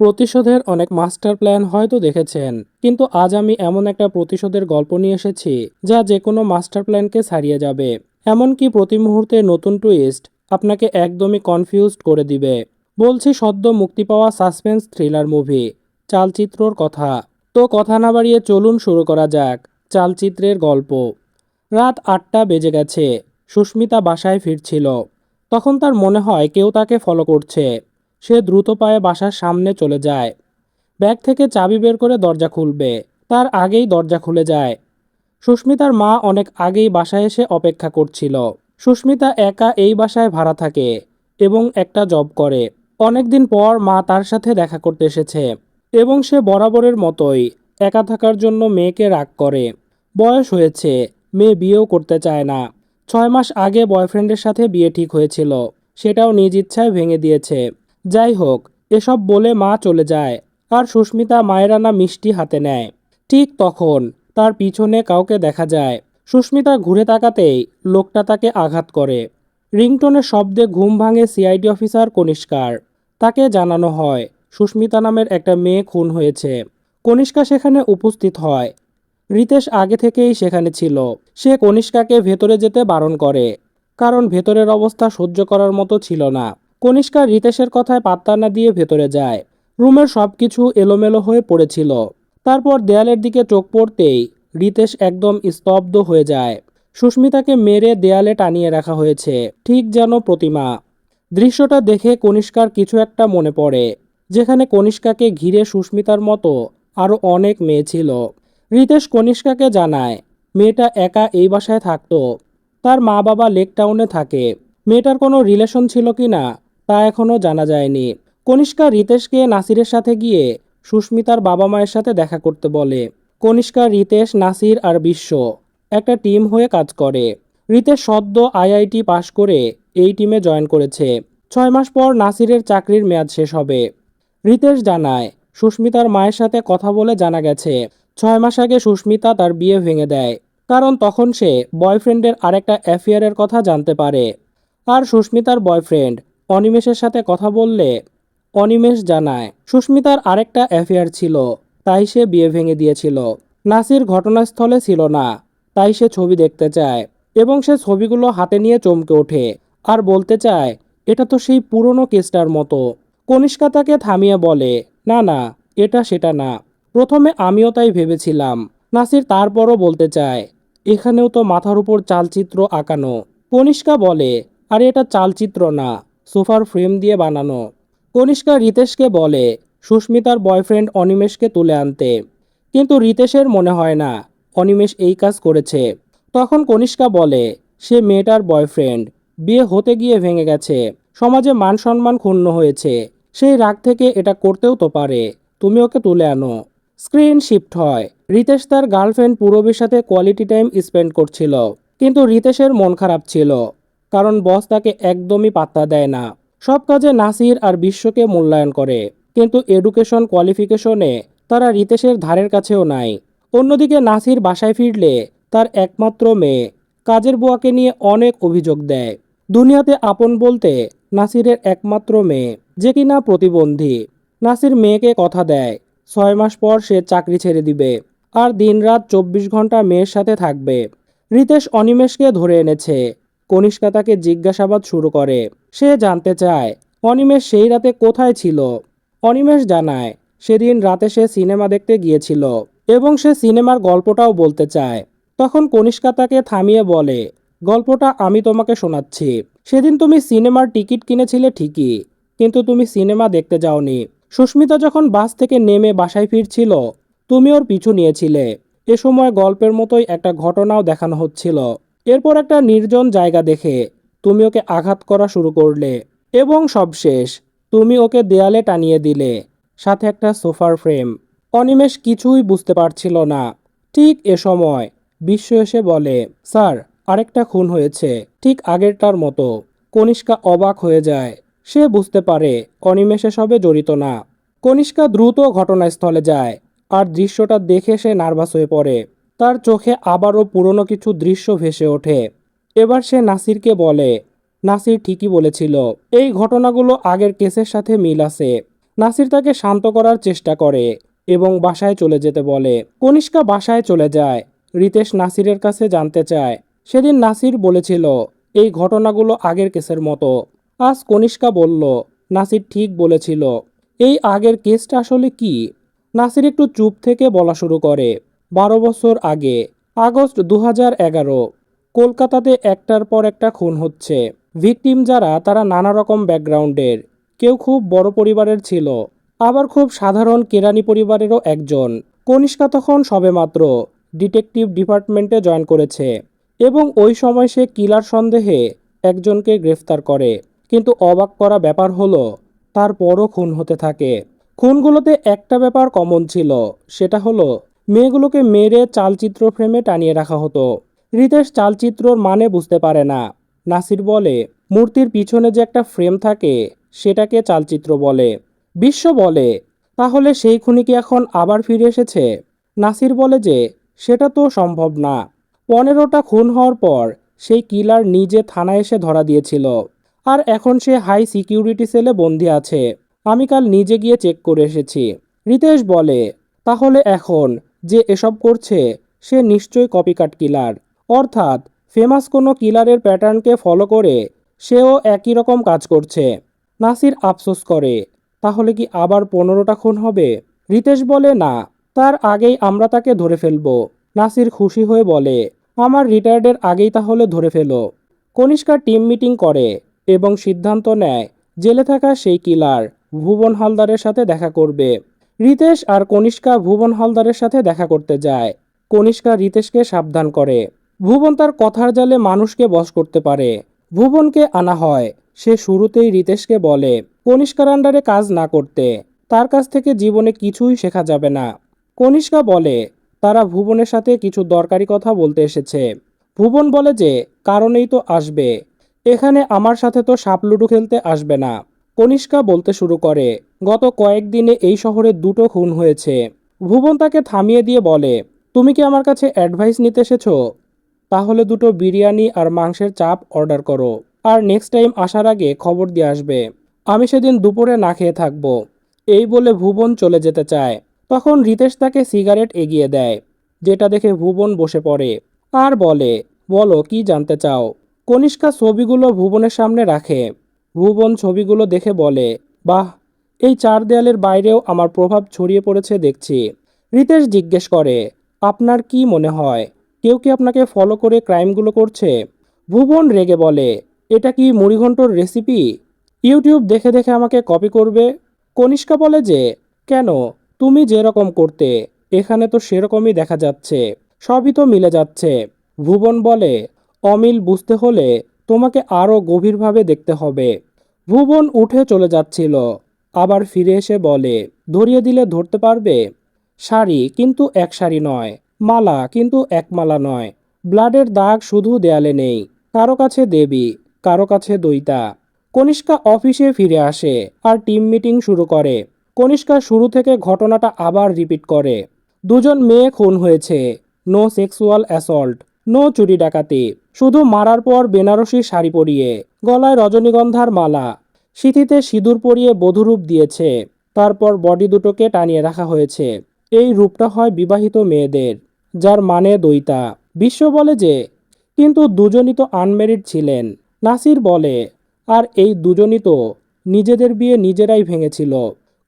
প্রতিশোধের অনেক master plan হয়তো দেখেছেন, কিন্তু আজ আমি এমন একটা প্রতিশোধের গল্প নিয়ে এসেছি, যা যে কোনো মাস্টার প্ল্যানকে ছাড়িয়ে যাবে। এমনকি প্রতি মুহূর্তে নতুন টুইস্ট আপনাকে একদমই কনফিউজড করে দিবে। বলছি, সদ্য মুক্তি পাওয়া সাসপেন্স থ্রিলার মুভি, চালচিত্রর কথা। তো কথা না বাড়িয়ে চলুন শুরু করা যাক, চালচিত্রের গল্প। রাত আটটা বেজে গেছে, সুস্মিতা বাসায় ফিরছিল। তখন তার মনে হয় কেউ তাকে ফলো করছে। সে দ্রুত পায়ে বাসার সামনে চলে যায়। ব্যাগ থেকে চাবি বের করে দরজা খুলবে। তার আগেই দরজা খুলে যায়। সুস্মিতার মা অনেক আগেই বাসায় এসে অপেক্ষা করছিল। সুস্মিতা একা এই বাসায় ভাড়া থাকে এবং একটা জব করে। অনেকদিন পর মা তার সাথে দেখা করতে এসেছে এবং সে বরাবরের মতোই একা থাকার জন্য মেয়েকে রাগ করে। বয়স হয়েছে, মেয়ে বিয়েও করতে চায় না। ছয় মাস আগে বয়ফ্রেন্ডের সাথে বিয়ে ঠিক হয়েছিল। সেটাও নিজ ইচ্ছায় ভেঙে দিয়েছে। যাই হোক, এসব বলে মা চলে যায় আর সুস্মিতা মায়ের আনা মিষ্টি হাতে নেয়। ঠিক তখন তার পিছনে কাউকে দেখা যায়। সুস্মিতা ঘুরে তাকাতেই লোকটা তাকে আঘাত করে। রিংটনের শব্দে ঘুম ভাঙে সিআইডি অফিসার কনিষ্কার। তাকে জানানো হয়, সুস্মিতা নামের একটা মেয়ে খুন হয়েছে। কনিষ্কা সেখানে উপস্থিত হয়। রিতেশ আগে থেকেই সেখানে ছিল। সে কনিষ্কাকে ভেতরে যেতে বারণ করে, কারণ ভেতরের অবস্থা সহ্য করার মতো ছিল না। কনিষ্কা রিতেশের কথায় পাত্তা না দিয়ে ভেতরে যায়। রুমের সব কিছু এলোমেলো হয়ে পড়েছিল। তারপর দেয়ালের দিকে চোখ পড়তেই রিতেশ একদম স্তব্ধ হয়ে যায়। সুস্মিতাকে মেরে দেয়ালে টানিয়ে রাখা হয়েছে, ঠিক যেন প্রতিমা। দৃশ্যটা দেখে কনিষ্কার কিছু একটা মনে পড়ে, যেখানে কনিষ্কাকে ঘিরে সুস্মিতার মতো আরও অনেক মেয়ে ছিল। রিতেশ কনিষ্কাকে জানায়, মেয়েটা একা এই বাসায় থাকতো। তার মা বাবা লেক টাউনে থাকে। মেয়েটার কোনো রিলেশন ছিল কি না? তা এখনও জানা যায়নি। কনিষ্কা রিতেশকে নাসিরের সাথে গিয়ে সুস্মিতার বাবা মায়ের সাথে দেখা করতে বলে। কনিষ্কা, রিতেশ, নাসির আর বিশ্ব একটা টিম হয়ে কাজ করে। রিতেশ সদ্য আইআইটি পাশ করে এই টিমে জয়েন করেছে। ছয় মাস পর নাসিরের চাকরির মেয়াদ শেষ হবে। রিতেশ জানায়, সুস্মিতার মায়ের সাথে কথা বলে জানা গেছে, ছয় মাস আগে সুস্মিতা তার বিয়ে ভেঙে দেয়। কারণ তখন সে বয়ফ্রেন্ডের আরেকটা অ্যাফেয়ারের কথা জানতে পারে। আর সুস্মিতার বয়ফ্রেন্ড অনিমেষের সাথে কথা বললে অনিমেষ জানায়, সুস্মিতার আরেকটা অ্যাফেয়ার ছিল, তাই সে বিয়ে ভেঙে দিয়েছিল। নাসির ঘটনাস্থলে ছিল না, তাই সে ছবি দেখতে চায় এবং সে ছবিগুলো হাতে নিয়ে চমকে ওঠে আর বলতে চায়, এটা তো সেই পুরনো কেসটার মতো। কনিষ্কা তাকে থামিয়ে বলে, না না, এটা সেটা না। প্রথমে আমিও তাই ভেবেছিলাম। নাসির তারপরও বলতে চায়, এখানেও তো মাথার উপর চালচিত্র আঁকানো। কনিষ্কা বলে, আরে এটা চালচিত্র না। সোফার ফ্রেম দিয়ে বানানো। কনিষ্কা রিতেশকে বলে, সুস্মিতার বয়ফ্রেন্ড অনিমেষকে তুলে আনতে। কিন্তু রিতেশের মনে হয় না, অনিমেষ এই কাজ করেছে। তখন কনিষ্কা বলে, সে মেয়েটার বয়ফ্রেন্ড, বিয়ে হতে গিয়ে ভেঙে গেছে, সমাজে মান সম্মান ক্ষুণ্ণ হয়েছে, সেই রাগ থেকে এটা করতেও তো পারে, তুমি ওকে তুলে আনো। স্ক্রিন শিফট হয়, রিতেশ তার গার্লফ্রেন্ড পূরবের সাথে কোয়ালিটি টাইম স্পেন্ড করছিল, কিন্তু রিতেশের মন খারাপ ছিল। কারণ বস তাকে একদমই পাত্তা দেয় না। সব কাজে নাসির আর বিশ্বকে মূল্যায়ন করে। কিন্তু এডুকেশন কোয়ালিফিকেশনে তারা রিতেশের ধারের কাছেও নাই। অন্যদিকে নাসির বাসায় ফিরলে তার একমাত্র মেয়ে কাজের বুয়াকে নিয়ে অনেক অভিযোগ দেয়। দুনিয়াতে আপন বলতে নাসিরের একমাত্র মেয়ে, যে কিনা প্রতিবন্ধী। নাসির মেয়েকে কথা দেয়, ছয় মাস পর সে চাকরি ছেড়ে দিবে আর দিনরাত চব্বিশ ঘণ্টা মেয়ের সাথে থাকবে। রিতেশ অনিমেষকে ধরে এনেছে কনিষ্কা তাকে জিজ্ঞাসাবাদ শুরু করে। সে জানতে চায়, অনিমেষ সেই রাতে কোথায় ছিল। অনিমেষ জানায়, সেদিন রাতে সে সিনেমা দেখতে গিয়েছিল এবং সে সিনেমার গল্পটাও বলতে চায়। তখন কনিষ্কা তাকে থামিয়ে বলে, গল্পটা আমি তোমাকে শোনাচ্ছি। সেদিন তুমি সিনেমার টিকিট কিনেছিলে ঠিকই, কিন্তু তুমি সিনেমা দেখতে যাওনি। সুস্মিতা যখন বাস থেকে নেমে বাসায় ফিরছিল, তুমি ওর পিছু নিয়েছিলে। এ সময় গল্পের মতোই একটা ঘটনাও দেখানো হচ্ছিল। এরপর একটা নির্জন জায়গা দেখে তুমি ওকে আঘাত করা শুরু করলে এবং সবশেষ তুমি ওকে দেয়ালে টানিয়ে দিলে, সাথে একটা সোফার ফ্রেম। অনিমেষ কিছুই বুঝতে পারছিল না। ঠিক এ সময় বিশ্ব এসে বলে, স্যার, আরেকটা খুন হয়েছে, ঠিক আগেরটার মতো। কনিষ্কা অবাক হয়ে যায়। সে বুঝতে পারে অনিমেষ এসবে জড়িত না। কনিষ্কা দ্রুত ঘটনাস্থলে যায়, আর দৃশ্যটা দেখে সে নার্ভাস হয়ে পড়ে। তার চোখে আবারও পুরনো কিছু দৃশ্য ভেসে ওঠে। এবার সে নাসিরকে বলে, নাসির ঠিকই বলেছিল, এই ঘটনাগুলো আগের কেসের সাথে মিল আছে। নাসির তাকে শান্ত করার চেষ্টা করে এবং বাসায় চলে যেতে বলে। কনিষ্কা বাসায় চলে যায়। রিতেশ নাসিরের কাছে জানতে চায়। সেদিন নাসির বলেছিল, এই ঘটনাগুলো আগের কেসের মতো। আজ কনিষ্কা বলল, নাসির ঠিক বলেছিল। এই আগের কেসটা আসলে কি? নাসির একটু চুপ থেকে বলা শুরু করে। বারো বছর আগে, আগস্ট দু এগারো, কলকাতাতে একটার পর একটা খুন হচ্ছে। ভিকটিম যারা, তারা নানা রকম ব্যাকগ্রাউন্ডের। কেউ খুব বড় পরিবারের ছিল, আবার খুব সাধারণ কেরানি পরিবারেরও একজন। কনিষ্কা তখন সবেমাত্র ডিটেকটিভ ডিপার্টমেন্টে জয়েন করেছে এবং ওই সময় সে কিলার সন্দেহে একজনকে গ্রেফতার করে। কিন্তু অবাক করা ব্যাপার হলো, তারপরও খুন হতে থাকে। খুনগুলোতে একটা ব্যাপার কমন ছিল, সেটা হলো মেয়েগুলোকে মেরে চালচিত্র ফ্রেমে টানিয়ে রাখা হতো। রিতেশ চালচিত্রর মানে বুঝতে পারে না। নাসির বলে, মূর্তির পিছনে যে একটা ফ্রেম থাকে, সেটাকে চালচিত্র বলে। বিশ্ব বলে, তাহলে সেই খুনি কি এখন আবার ফিরে এসেছে? নাসির বলে যে, সেটা তো সম্ভব না। পনেরোটা খুন হওয়ার পর সেই কিলার নিজে থানায় এসে ধরা দিয়েছিল। আর এখন সে হাই সিকিউরিটি সেলে বন্দি আছে। আমি কাল নিজে গিয়ে চেক করে এসেছি। রিতেশ বলে, তাহলে এখন যে এসব করছে, সে নিশ্চয়ই কপিকাট কিলার অর্থাৎ ফেমাস কোনো কিলারের প্যাটার্নকে ফলো করে, সেও একই রকম কাজ করছে। নাসির আফসোস করে, তাহলে কি আবার পনেরোটা খুন হবে? রিতেশ বলে, না, তার আগেই আমরা তাকে ধরে ফেলব। নাসির খুশি হয়ে বলে, আমার রিটায়ার্ডের আগেই তাহলে ধরে ফেলো। কনিষ্কা টিম মিটিং করে এবং সিদ্ধান্ত নেয়, জেলে থাকা সেই কিলার ভুবন হালদারের সাথে দেখা করবে। রিতেশ আর কনিষ্কা ভুবন হালদারের সাথে দেখা করতে যায়। কনিষ্কা রিতেশকে সাবধান করে। ভুবন তার কথার জালে মানুষকে বশ করতে পারে। ভুবনকে আনা হয়। সে শুরুতেই রিতেশকে বলে, কনিষ্কার আন্ডারে কাজ না করতে। তার কাছ থেকে জীবনে কিছুই শেখা যাবে না। কনিষ্কা বলে, তারা ভুবনের সাথে কিছু দরকারি কথা বলতে এসেছে। ভুবন বলে যে, কারণেই তো আসবে। এখানে আমার সাথে তো সাপলুডু খেলতে আসবে না। কনিষ্কা বলতে শুরু করে, গত কয়েকদিনে এই শহরে দুটো খুন হয়েছে। ভুবন তাকে থামিয়ে দিয়ে বলে, তুমি কি আমার কাছে অ্যাডভাইস নিতে এসেছ? তাহলে দুটো বিরিয়ানি আর মাংসের চাপ অর্ডার করো। আর নেক্সট টাইম আসার আগে খবর দিয়ে আসবে। আমি সেদিন দুপুরে না খেয়ে থাকব এই বলে ভুবন চলে যেতে চায়। তখন রিতেশ তাকে সিগারেট এগিয়ে দেয়, যেটা দেখে ভুবন বসে পড়ে। আর বলে, বলো, কি জানতে চাও? কনিষ্কা ছবিগুলো ভুবনের সামনে রাখে। ভুবন ছবিগুলো দেখে বলে, বাহ, এই চার দেয়ালের বাইরেও আমার প্রভাব ছড়িয়ে পড়েছে দেখছি। রিতেশ জিজ্ঞেস করে, আপনার কি মনে হয়, কেউ কি আপনাকে ফলো করে ক্রাইমগুলো করছে? ভুবন রেগে বলে, এটা কি মুড়িঘণ্টর রেসিপি ইউটিউব দেখে দেখে আমাকে কপি করবে? কনিষ্কা বলে যে, কেন? তুমি যেরকম করতে, এখানে তো সেরকমই দেখা যাচ্ছে, সবই তো মিলে যাচ্ছে। ভুবন বলে, অমিল, বুঝতে হলে তোমাকে আরও গভীরভাবে দেখতে হবে। ভুবন উঠে চলে যাচ্ছিল। আবার ফিরে এসে বলে, ধরিয়ে দিলে ধরতে পারবে? শাড়ি কিন্তু এক শাড়ি নয়, মালা কিন্তু এক মালা নয়, ব্লাডের দাগ শুধু দেয়ালে নেই, কারও কাছে দেবী, কারও কাছে দইতা কনিষ্কা অফিসে ফিরে আসে আর টিম মিটিং শুরু করে। কনিষ্কা শুরু থেকে ঘটনাটা আবার রিপিট করে। দুজন মেয়ে খুন হয়েছে। নো সেক্সুয়াল অ্যাসল্ট, নো চুরি ডাকাতি। শুধু মারার পর বেনারসি শাড়ি পরিয়ে, গলায় রজনীগন্ধার মালা। সিথিতে সিঁদুর পরিয়ে বধূরূপ দিয়েছে। তারপর বডি দুটোকে টানিয়ে রাখা হয়েছে। এই রূপটা হয় বিবাহিত মেয়েদের, যার মানে দইতা বিশ্ব বলে যে, কিন্তু দুজনই তো আনমেরিড ছিলেন। নাসির বলে, আর এই দুজনই তো নিজেদের বিয়ে নিজেরাই ভেঙেছিল।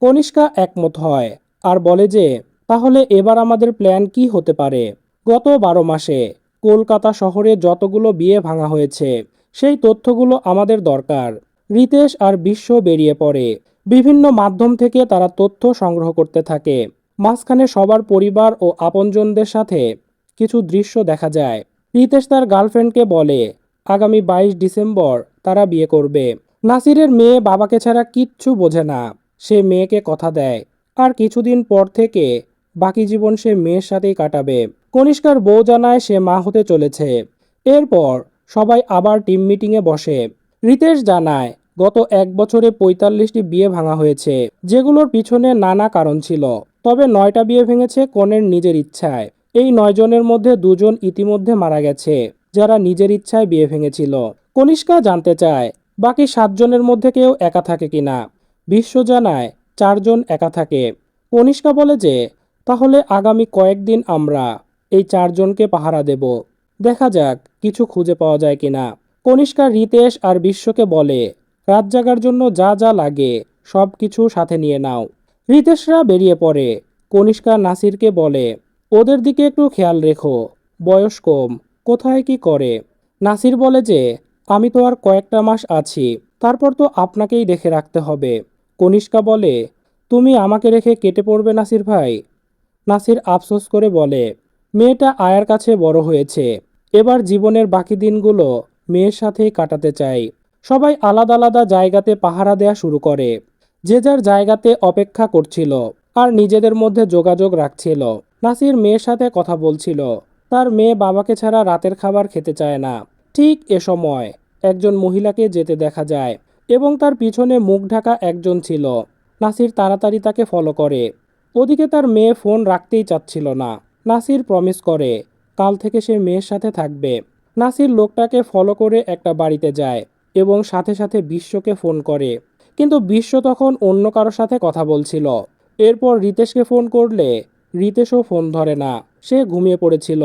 কনিষ্কা একমত হয় আর বলে যে, তাহলে এবার আমাদের প্ল্যান কি হতে পারে? গত বারো মাসে কলকাতা শহরে যতগুলো বিয়ে ভাঙা হয়েছে, সেই তথ্যগুলো আমাদের দরকার। রিতেশ আর বিশ্ব বেরিয়ে পড়ে। বিভিন্ন মাধ্যম থেকে তারা তথ্য সংগ্রহ করতে থাকে। মাঝখানে সবার পরিবার ও আপনজনদের সাথে কিছু দৃশ্য দেখা যায়। রিতেশ তার গার্লফ্রেন্ডকে বলে, আগামী বাইশ ডিসেম্বর তারা বিয়ে করবে। নাসিরের মেয়ে বাবাকে ছাড়া কিচ্ছু বোঝে না। সে মেয়েকে কথা দেয়। আর কিছুদিন পর থেকে বাকি জীবন সে মেয়ের সাথেই কাটাবে। কনিষ্কার বউ জানায় সে মা হতে চলেছে। এরপর সবাই আবার টিম মিটিংয়ে বসে। রিতেশ জানায়, গত এক বছরে পঁয়তাল্লিশটি বিয়ে ভাঙা হয়েছে, যেগুলোর পিছনে নানা কারণ ছিল। তবে নয়টা বিয়ে ভেঙেছে কনের নিজের ইচ্ছায়। এই নয় জনের মধ্যে দুজন ইতিমধ্যে মারা গেছে, যারা নিজের ইচ্ছায় বিয়ে ভেঙেছিল। কনিষ্কা জানতে চায়, বাকি সাতজনের মধ্যে কেউ একা থাকে কিনা? বিশ্ব জানায়, চারজন একা থাকে। কনিষ্কা বলে যে তাহলে আগামী কয়েকদিন আমরা এই চারজনকে পাহারা দেব। দেখা যাক কিছু খুঁজে পাওয়া যায় কিনা। কনিষ্কা রিতেশ আর বিশ্বকে বলে, রাত জাগার জন্য যা যা লাগে সব কিছু সাথে নিয়ে নাও। রিতেশরা বেরিয়ে পড়ে। কনিষ্কা নাসিরকে বলে, ওদের দিকে একটু খেয়াল রেখো, বয়স কম, কোথায় কি করে? নাসির বলে যে, আমি তো আর কয়েকটা মাস আছি, তারপর তো আপনাকেই দেখে রাখতে হবে। কনিষ্কা বলে, তুমি আমাকে রেখে কেটে পড়বে নাসির ভাই? নাসির আফসোস করে বলে, মেয়েটা আয়ার কাছে বড় হয়েছে। এবার জীবনের বাকি দিনগুলো মেয়ের সাথেই কাটাতে চাই। সবাই আলাদা আলাদা জায়গাতে পাহারা দেয়া শুরু করে। যে যার জায়গাতে অপেক্ষা করছিল আর নিজেদের মধ্যে যোগাযোগ রাখছিল। নাসির মেয়ের সাথে কথা বলছিল। তার মেয়ে বাবাকে ছাড়া রাতের খাবার খেতে চায় না। ঠিক এ সময় একজন মহিলাকে যেতে দেখা যায় এবং তার পিছনে মুখ ঢাকা একজন ছিল। নাসির তাড়াতাড়ি তাকে ফলো করে। ওদিকে তার মেয়ে ফোন রাখতেই চাচ্ছিল না। নাসির প্রমিস করে, কাল থেকে সে মেয়ের সাথে থাকবে। নাসির লোকটাকে ফলো করে একটা বাড়িতে যায় এবং সাথে সাথে বিশ্বকে ফোন করে। কিন্তু বিশ্ব তখন অন্য কারোর সাথে কথা বলছিল। এরপর রিতেশকে ফোন করলে, রিতেশও ফোন ধরে না, সে ঘুমিয়ে পড়েছিল।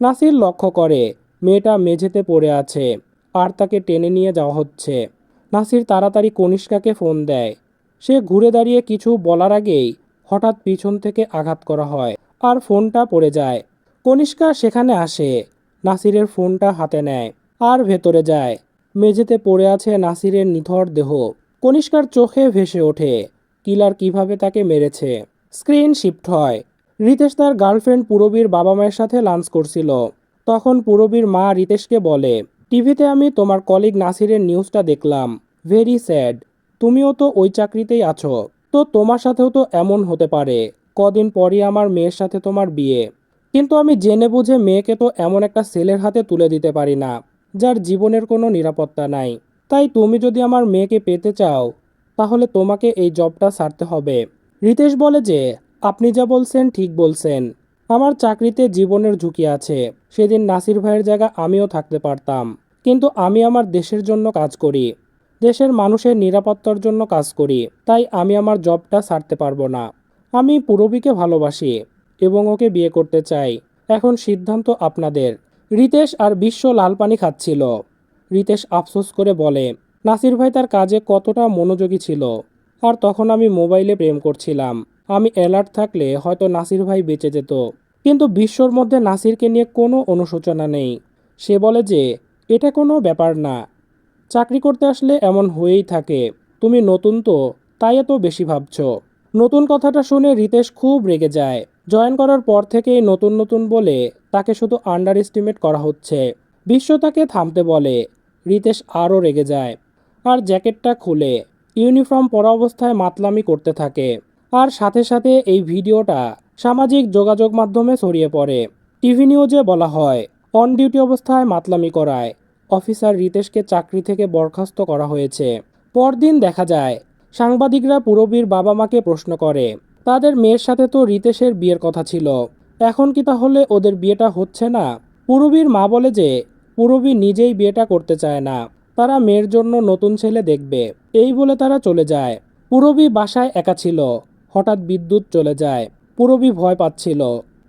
নাসির লক্ষ্য করে, মেয়েটা মেঝেতে পড়ে আছে, আর তাকে টেনে নিয়ে যাওয়া হচ্ছে। নাসির তাড়াতাড়ি কনিষ্কাকে ফোন দেয়। সে ঘুরে দাঁড়িয়ে কিছু বলার আগেই হঠাৎ পিছন থেকে আঘাত করা হয় আর ফোনটা পড়ে যায়। কনিষ্কা সেখানে আসে। নাসিরের ফোনটা হাতে নেয় আর ভেতরে যায়। মেঝেতে পড়ে আছে নাসিরের নিথর দেহ। কনিষ্কার চোখে ভেসে ওঠে। কিলার কীভাবে তাকে মেরেছে? স্ক্রিন শিফট হয়। রিতেশ তার গার্লফ্রেন্ড পুরবীর বাবা মায়ের সাথে লাঞ্চ করছিল। তখন পুরবীর মা রিতেশকে বলে, টিভিতে আমি তোমার কলিগ নাসিরের নিউজটা দেখলাম। ভেরি স্যাড তুমিও তো ওই চাকরিতেই আছো। তো তোমার সাথেও তো এমন হতে পারে। কদিন পরই আমার মেয়ের সাথে তোমার বিয়ে। কিন্তু আমি জেনে বুঝে মেয়েকে তো এমন একটা ছেলের হাতে তুলে দিতে পারি না, যার জীবনের কোনো নিরাপত্তা নাই। তাই তুমি যদি আমার মেয়েকে পেতে চাও, তাহলে তোমাকে এই জবটা ছাড়তে হবে। রিতেশ বলে যে, আপনি যা বলছেন ঠিক বলছেন। আমার চাকরিতে জীবনের ঝুঁকি আছে। সেদিন নাসির ভাইয়ের জায়গা আমিও থাকতে পারতাম। কিন্তু আমি আমার দেশের জন্য কাজ করি। দেশের মানুষের নিরাপত্তার জন্য কাজ করি, তাই আমি আমার জবটা ছাড়তে পারব না। আমি পুরবীকে ভালোবাসি এবং ওকে বিয়ে করতে চাই। এখন সিদ্ধান্ত আপনাদের। রিতেশ আর বিশ্ব লাল পানি খাচ্ছিল। রিতেশ আফসোস করে বলে, নাসির ভাই তার কাজে কতটা মনোযোগী ছিল। আর তখন আমি মোবাইলে প্রেম করছিলাম। আমি অ্যালার্ট থাকলে হয়তো নাসির ভাই বেঁচে যেত। কিন্তু বিশ্বর মধ্যে নাসিরকে নিয়ে কোনো অনুশোচনা নেই। সে বলে যে, এটা কোনো ব্যাপার না। চাকরি করতে আসলে এমন হয়েই থাকে। তুমি নতুন তো, তাই এত বেশি ভাবছ। নতুন কথাটা শুনে রিতেশ খুব রেগে যায়। জয়েন করার পর থেকেই নতুন নতুন বলে তাকে শুধু আন্ডার এস্টিমেট করা হচ্ছে। বিশ্ব তাকে থামতে বলে, রিতেশ আরও রেগে যায়। আর জ্যাকেটটা খুলে, ইউনিফর্ম পরা অবস্থায় মাতলামি করতে থাকে। আর সাথে সাথে এই ভিডিওটা সামাজিক যোগাযোগ মাধ্যমে ছড়িয়ে পড়ে। টিভি নিউজে বলা হয় অন ডিউটি অবস্থায় মাতলামি করায়। অফিসার রিতেশকে চাকরি থেকে বরখাস্ত করা হয়েছে। পরদিন দেখা যায়, সাংবাদিকরা পুরবীর বাবা মাকে প্রশ্ন করে, তাদের মেয়ের সাথে তো রিতেশের বিয়ের কথা ছিল, এখন কি তাহলে ওদের বিয়েটা হচ্ছে না? পুরবীর মা বলে যে, পুরবী নিজেই বিয়েটা করতে চায় না, তারা মেয়ের জন্য নতুন ছেলে দেখবে। এই বলে তারা চলে যায়। পুরবী বাসায় একা ছিল, হঠাৎ বিদ্যুৎ চলে যায়, পুরবী ভয় পাচ্ছিল।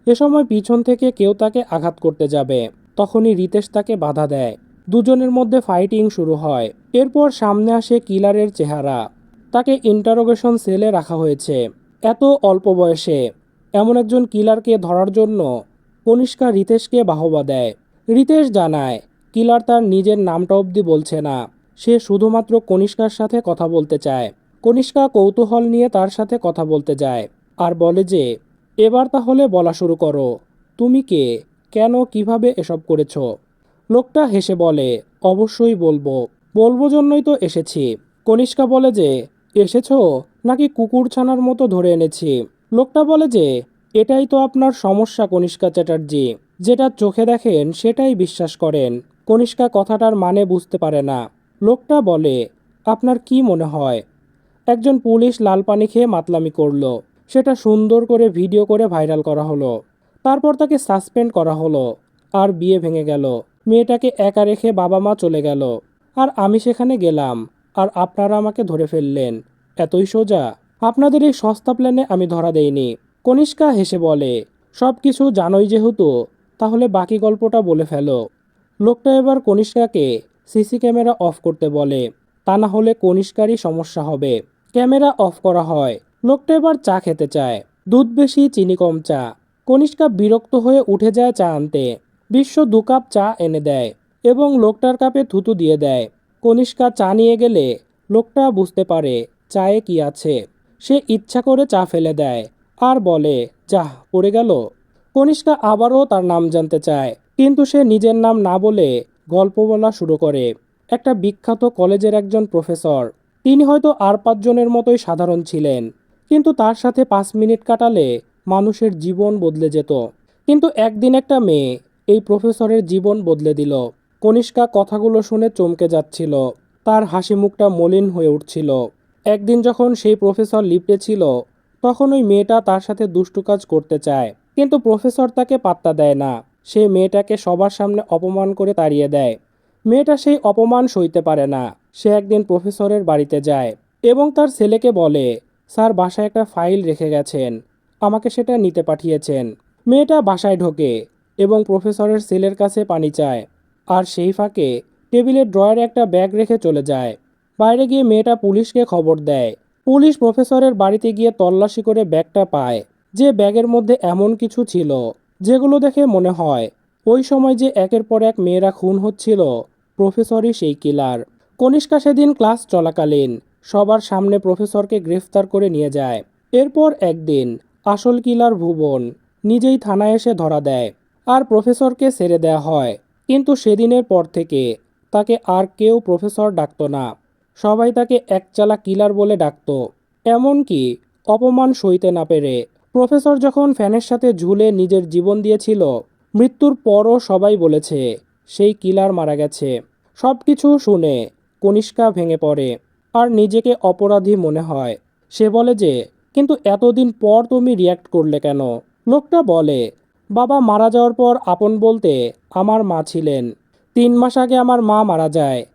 এ সময় পিছন থেকে কেউ তাকে আঘাত করতে যাবে, তখনই রিতেশ তাকে বাধা দেয়। দুজনের মধ্যে ফাইটিং শুরু হয়। এরপর সামনে আসে কিলারের চেহারা। তাকে ইন্টারোগেশন সেলে রাখা হয়েছে। এত অল্প বয়সে। এমন একজন কিলারকে ধরার জন্য কনিষ্কা রিতেশকে বাহবা দেয়। রিতেশ জানায়, কিলার তার নিজের নামটা অবধি বলছে না। সে শুধুমাত্র কনিষ্কার সাথে কথা বলতে চায়। কনিষ্কা কৌতূহল নিয়ে তার সাথে কথা বলতে যায় আর বলে যে, এবার তাহলে বলা শুরু করো। তুমি কে? কেন? কীভাবে এসব করেছ? লোকটা হেসে বলে, অবশ্যই বলব। বলব জন্যই তো এসেছি। কনিষ্কা বলে যে, এসেছ? নাকি কুকুর ছানার মতো ধরে এনেছি? লোকটা বলে যে, এটাই তো আপনার সমস্যা কনিষ্কা চ্যাটার্জি। যেটা চোখে দেখেন, সেটাই বিশ্বাস করেন। কনিষ্কা কথাটার মানে বুঝতে পারে না। লোকটা বলে, আপনার কি মনে হয়? একজন পুলিশ লাল পানি খেয়ে মাতলামি করল। সেটা সুন্দর করে ভিডিও করে ভাইরাল করা হলো। তারপর তাকে সাসপেন্ড করা হলো। আর বিয়ে ভেঙে গেল। মেয়েটাকে একা রেখে বাবা মা চলে গেল। আর আমি সেখানে গেলাম। আর আপনারা আমাকে ধরে ফেললেন। এতই সোজা। আপনাদের এই সস্তা প্ল্যানে আমি ধরা দেইনি। কনিষ্কা হেসে বলে সব কিছু জানোই যেহেতু, তাহলে বাকি গল্পটা বলে ফেলো। লোকটা এবার কনিষ্কাকে সিসি ক্যামেরা অফ করতে বলে, তা না হলে কনিষ্কারই সমস্যা হবে। ক্যামেরা অফ করা হয়। লোকটা এবার চা খেতে চায়। দুধ বেশি, চিনি কম চা। কনিষ্কা বিরক্ত হয়ে উঠে যায় চা আনতে। বিশ্ব দু কাপ চা এনে দেয় এবং লোকটার কাপে থুতু দিয়ে দেয়। কনিষ্কা চা নিয়ে গেলে লোকটা বুঝতে পারে চায়ে কি আছে। সে ইচ্ছা করে চা ফেলে দেয় আর বলে, যাহ, পড়ে গেল। কনিষ্কা আবারও তার নাম জানতে চায়, কিন্তু সে নিজের নাম না বলে গল্প বলা শুরু করে। একটা বিখ্যাত কলেজের একজন প্রফেসর, তিনি হয়তো আর পাঁচজনের মতোই সাধারণ ছিলেন, কিন্তু তার সাথে পাঁচ মিনিট কাটালে মানুষের জীবন বদলে যেত। কিন্তু একদিন একটা মেয়ে এই প্রফেসরের জীবন বদলে দিল। কনিষ্কা কথাগুলো শুনে চমকে যাচ্ছিল। তার হাসি মুখটা মলিন হয়ে উঠছিল। একদিন যখন সেই প্রফেসর লিপ্টে ছিল, তখন ওই মেয়েটা তার সাথে দুষ্টু কাজ করতে চায়। কিন্তু প্রফেসর তাকে পাত্তা দেয় না। সেই মেয়েটাকে সবার সামনে অপমান করে তাড়িয়ে দেয়। মেয়েটা সেই অপমান সইতে পারে না। সে একদিন প্রফেসরের বাড়িতে যায় এবং তার ছেলেকে বলে, স্যার, বাসায় একটা ফাইল রেখে গেছেন। আমাকে সেটা নিতে পাঠিয়েছেন। মেয়েটা বাসায় ঢোকে। এবং প্রফেসরের সেলের কাছে পানি চায়। আর সেই ফাঁকে টেবিলের ড্রয়ারে একটা ব্যাগ রেখে চলে যায়। বাইরে গিয়ে মেয়েটা পুলিশকে খবর দেয়। পুলিশ প্রফেসরের বাড়িতে গিয়ে তল্লাশি করে ব্যাগটা পায়। যে ব্যাগের মধ্যে এমন কিছু ছিল, যেগুলো দেখে মনে হয়, ওই সময় যে একের পর এক মেয়েরা খুন হচ্ছিল, প্রফেসরই সেই কিলার। কনিষ্কা সেদিন ক্লাস চলাকালীন, সবার সামনে প্রফেসরকে গ্রেফতার করে নিয়ে যায়। এরপর একদিন, আসল কিলার ভুবন, নিজেই থানায় এসে ধরা দেয়। আর প্রফেসরকে ছেড়ে দেয়া হয়। কিন্তু সেদিনের পর থেকে তাকে আর কেউ প্রফেসর ডাকতো না। সবাই তাকে একচালা কিলার বলে ডাকতো। এমনকি অপমান সইতে না পেরে প্রফেসর যখন ফ্যানের সাথে ঝুলে নিজের জীবন দিয়েছিল, মৃত্যুর পরও সবাই বলেছে, সেই কিলার মারা গেছে। সব কিছু শুনে কনিষ্কা ভেঙে পড়ে। আর নিজেকে অপরাধী মনে হয়। সে বলে যে, কিন্তু এতদিন পর তুমি রিয়্যাক্ট করলে কেন? লোকটা বলে বাবা মারা যাওয়ার পর আপন বলতে আমার মা ছিলেন। তিন মাস আগে আমার মা মারা যায়।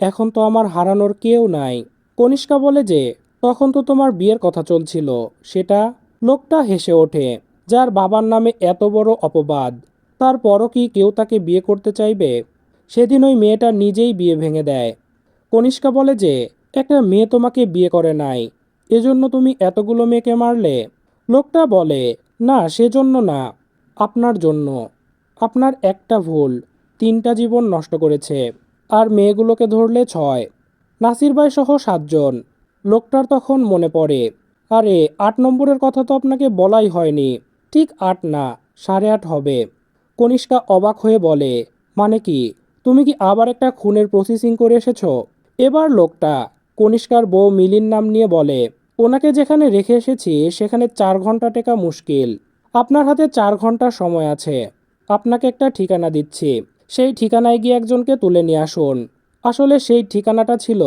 এখন তো আমার হারানোর কেউ নাই। কনিষ্কা বলে যে, তখন তো তোমার বিয়ের কথা চলছিল। সেটা লোকটা হেসে ওঠে, যার বাবার নামে এত বড় অপবাদ। তারপরও কি কেউ তাকে বিয়ে করতে চাইবে? সেদিন ওই মেয়েটা নিজেই বিয়ে ভেঙে দেয়। কনিষ্কা বলে যে, একটা মেয়ে তোমাকে বিয়ে করে নাই। এজন্য তুমি এতগুলো মেয়েকে মারলে? লোকটা বলে, না, সেজন্য না। আপনার জন্য। আপনার একটা ভুল। তিনটা জীবন নষ্ট করেছে। আর মেয়েগুলোকে ধরলে ছয়। নাসির ভাই সহ সাতজন। লোকটার তখন মনে পড়ে। আরে, আট নম্বরের কথা তো আপনাকে বলাই হয়নি। ঠিক আট না, সাড়ে আট হবে। কনিষ্কা অবাক হয়ে বলে মানে কি? তুমি কি আবার একটা খুনের প্রসেসিং করে এসেছ? এবার লোকটা কনিষ্কার বউ মিলির নাম নিয়ে বলে, ওনাকে যেখানে রেখে এসেছি, সেখানে চার ঘণ্টা টেকা মুশকিল। আপনার হাতে চার ঘণ্টা সময় আছে। আপনাকে একটা ঠিকানা দিচ্ছি। সেই ঠিকানায় গিয়ে একজনকে তুলে নিয়ে আসুন। আসলে সেই ঠিকানাটা ছিল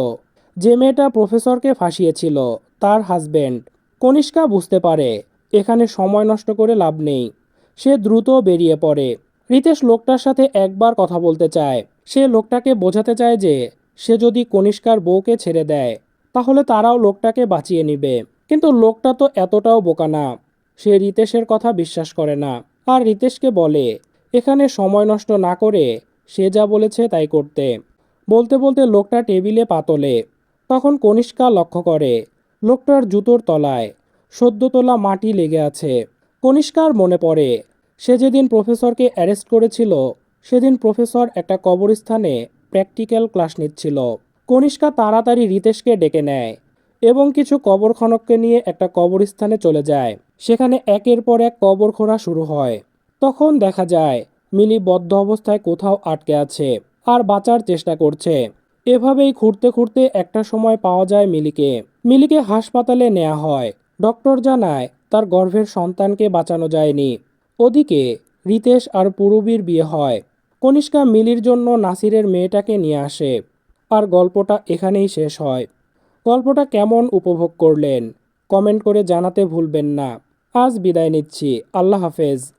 যে মেয়েটা প্রফেসরকে ফাঁসিয়েছিল, তার হাজবেন্ড কনিষ্কা বুঝতে পারে, এখানে সময় নষ্ট করে লাভ নেই। সে দ্রুত বেরিয়ে পড়ে। রিতেশ লোকটার সাথে একবার কথা বলতে চায়। সে লোকটাকে বোঝাতে চায় যে সে যদি কনিষ্কার বউকে ছেড়ে দেয়, তাহলে তারাও লোকটাকে বাঁচিয়ে নিবে। কিন্তু লোকটা তো এতটাও বোকা না। সে রিতেশের কথা বিশ্বাস করে না। আর রিতেশকে বলে, এখানে সময় নষ্ট না করে সে যা বলেছে তাই করতে। বলতে বলতে লোকটা টেবিলে পাতলে তখন কনিষ্কা লক্ষ্য করে, লোকটার জুতোর তলায় সদ্য তোলা মাটি লেগে আছে। কনিষ্কার মনে পড়ে, সে যেদিন প্রফেসরকে অ্যারেস্ট করেছিল, সেদিন প্রফেসর একটা কবরস্থানে প্র্যাকটিক্যাল ক্লাস নিচ্ছিল। কনিষ্কা তাড়াতাড়ি রিতেশকে ডেকে নেয়। এবং কিছু কবর খনককে নিয়ে একটা কবরস্থানে চলে যায়। সেখানে একের পর এক কবর খোঁড়া শুরু হয়। তখন দেখা যায়, মিলি বদ্ধ অবস্থায় কোথাও আটকে আছে আর বাঁচার চেষ্টা করছে। এভাবেই খুঁড়তে খুঁড়তে একটা সময় পাওয়া যায় মিলিকে। মিলিকে হাসপাতালে নেওয়া হয়। ডক্টর জানায়, তার গর্ভের সন্তানকে বাঁচানো যায়নি। ওদিকে রিতেশ আর পুরবীর বিয়ে হয়। কনিষ্কা মিলির জন্য নাসিরের মেয়েটাকে নিয়ে আসে। আর গল্পটা এখানেই শেষ হয়। গল্পটা কেমন উপভোগ করলেন? কমেন্ট করে জানাতে ভুলবেন না। আজ বিদায় নিচ্ছি। আল্লাহ হাফেজ।